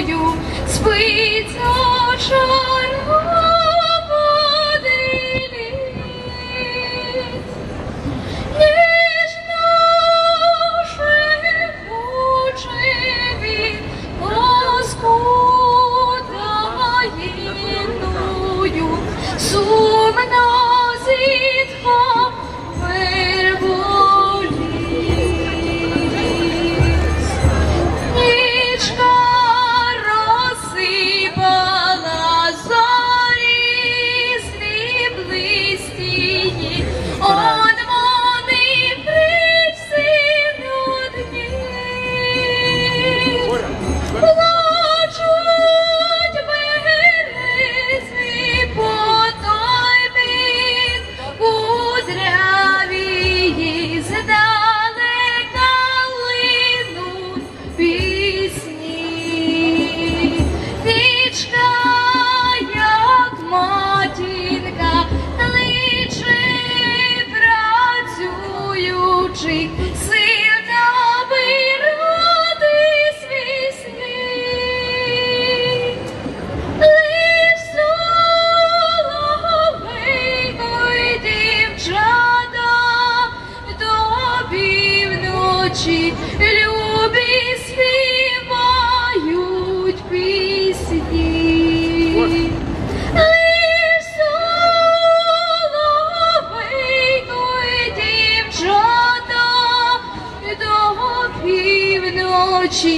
тобою спиться. очі любі співають пісні, лиш соловейку дівчата до півночі.